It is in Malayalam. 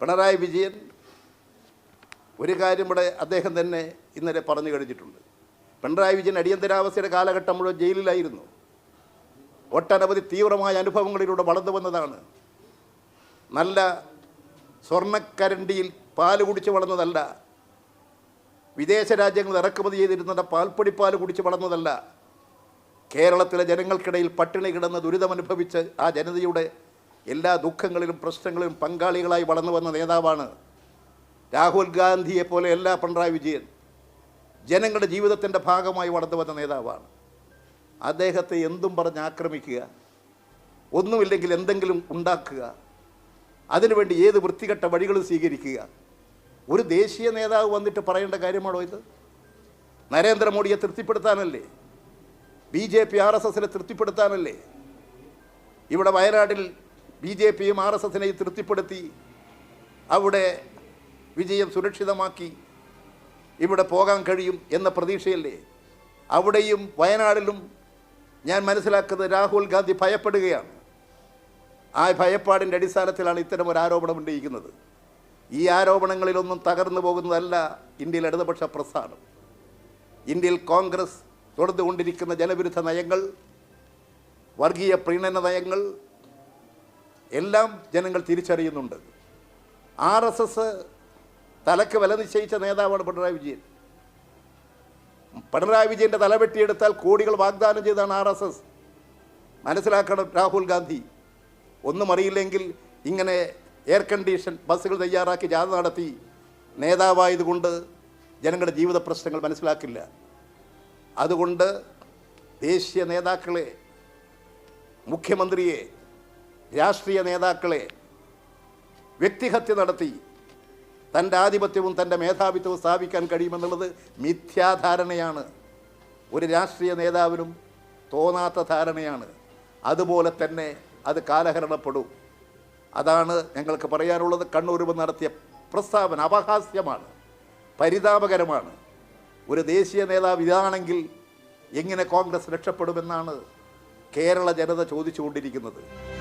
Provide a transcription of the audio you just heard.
പിണറായി വിജയൻ ഒരു കാര്യം ഇവിടെ അദ്ദേഹം തന്നെ ഇന്നലെ പറഞ്ഞു കഴിഞ്ഞിട്ടുണ്ട്. പിണറായി വിജയൻ അടിയന്തരാവസ്ഥയുടെ കാലഘട്ടം മുഴുവൻ ജയിലിലായിരുന്നു. ഒട്ടനവധി തീവ്രമായ അനുഭവങ്ങളിലൂടെ വളർന്നു വന്നതാണ്. നല്ല സ്വർണക്കരണ്ടിയിൽ പാൽ കുടിച്ച് വളർന്നതല്ല. വിദേശ രാജ്യങ്ങൾ ഇറക്കുമതി ചെയ്തിരുന്ന പാൽപ്പൊടിപ്പാൽ കുടിച്ച് വളർന്നതല്ല. കേരളത്തിലെ ജനങ്ങൾക്കിടയിൽ പട്ടിണി കിടന്ന് ദുരിതമനുഭവിച്ച് ആ ജനതയുടെ എല്ലാ ദുഃഖങ്ങളിലും പ്രശ്നങ്ങളിലും പങ്കാളികളായി വളർന്നു വന്ന നേതാവാണ് രാഹുൽ ഗാന്ധിയെ പോലെ എല്ലാ പിണറായി വിജയൻ. ജനങ്ങളുടെ ജീവിതത്തിന്റെ ഭാഗമായി വളർന്നു വന്ന നേതാവാണ്. അദ്ദേഹത്തെ എന്തും പറഞ്ഞ് ആക്രമിക്കുക ഒന്നുമില്ലെങ്കിൽ എന്തെങ്കിലും ഉണ്ടാക്കുക അതിനുവേണ്ടി ഏത് വൃത്തികെട്ട വഴികളും സ്വീകരിക്കുക. ഒരു ദേശീയ നേതാവ് വന്നിട്ട് പറയേണ്ട കാര്യമാണോ ഇത്? നരേന്ദ്രമോദിയെ തൃപ്തിപ്പെടുത്താനല്ലേ? B J P R S എസിനെ തൃപ്തിപ്പെടുത്താനല്ലേ? ഇവിടെ വയനാട്ടിൽ ബി ജെ പിയും ആർ എസ് എസിനെ തൃപ്തിപ്പെടുത്തി അവിടെ വിജയം സുരക്ഷിതമാക്കി ഇവിടെ പോകാൻ കഴിയും എന്ന പ്രതീക്ഷയല്ലേ? അവിടെയും വയനാടിലും ഞാൻ മനസ്സിലാക്കുന്നത് രാഹുൽ ഗാന്ധി ഭയപ്പെടുകയാണ്. ആ ഭയപ്പാടിന്റെ അടിസ്ഥാനത്തിലാണ് ഇത്തരം ഒരു ആരോപണം ഉന്നയിക്കുന്നത്. ഈ ആരോപണങ്ങളിലൊന്നും തകർന്നു പോകുന്നതല്ല ഇന്ത്യയിൽ ഇടതുപക്ഷ പ്രസ്ഥാനം. ഇന്ത്യയിൽ കോൺഗ്രസ് തുടർന്നുകൊണ്ടിരിക്കുന്ന ജനവിരുദ്ധ നയങ്ങൾ വർഗീയ പ്രീണന നയങ്ങൾ എല്ലാം ജനങ്ങൾ തിരിച്ചറിയുന്നുണ്ട്. ആർ എസ് എസ് തലക്ക് വില നിശ്ചയിച്ച നേതാവാണ് പിണറായി വിജയൻ. പിണറായി വിജയന്റെ തല വെട്ടിയെടുത്താൽ കോടികൾ വാഗ്ദാനം ചെയ്താണ് ആർ എസ് എസ്. മനസ്സിലാക്കണം രാഹുൽ ഗാന്ധി. ഒന്നും അറിയില്ലെങ്കിൽ ഇങ്ങനെ എയർ കണ്ടീഷൻ ബസ്സുകൾ തയ്യാറാക്കി ജാഥ നടത്തി നേതാവായതുകൊണ്ട് ജനങ്ങളുടെ ജീവിത പ്രശ്നങ്ങൾ മനസ്സിലാക്കില്ല. അതുകൊണ്ട് ദേശീയ നേതാക്കളെ മുഖ്യമന്ത്രിയെ രാഷ്ട്രീയ നേതാക്കളെ വ്യക്തിഹത്യ നടത്തി തന്റെ ആധിപത്യവും തന്റെ മേധാവിത്വവും സ്ഥാപിക്കാൻ കഴിയുമെന്നുള്ളത് മിഥ്യാധാരണയാണ്. ഒരു രാഷ്ട്രീയ നേതാവിനും തോന്നാത്ത ധാരണയാണ്. അതുപോലെ തന്നെ അത് കാലഹരണപ്പെടും. അതാണ് ഞങ്ങൾക്ക് പറയാനുള്ളത്. കണ്ണൂരുവ് നടത്തിയ പ്രസ്താവന അപഹാസ്യമാണ്. പരിതാപകരമാണ്. ഒരു ദേശീയ നേതാവ് ഇതാണെങ്കിൽ എങ്ങനെ കോൺഗ്രസ് രക്ഷപ്പെടുമെന്നാണ് കേരള ജനത ചോദിച്ചുകൊണ്ടിരിക്കുന്നത്.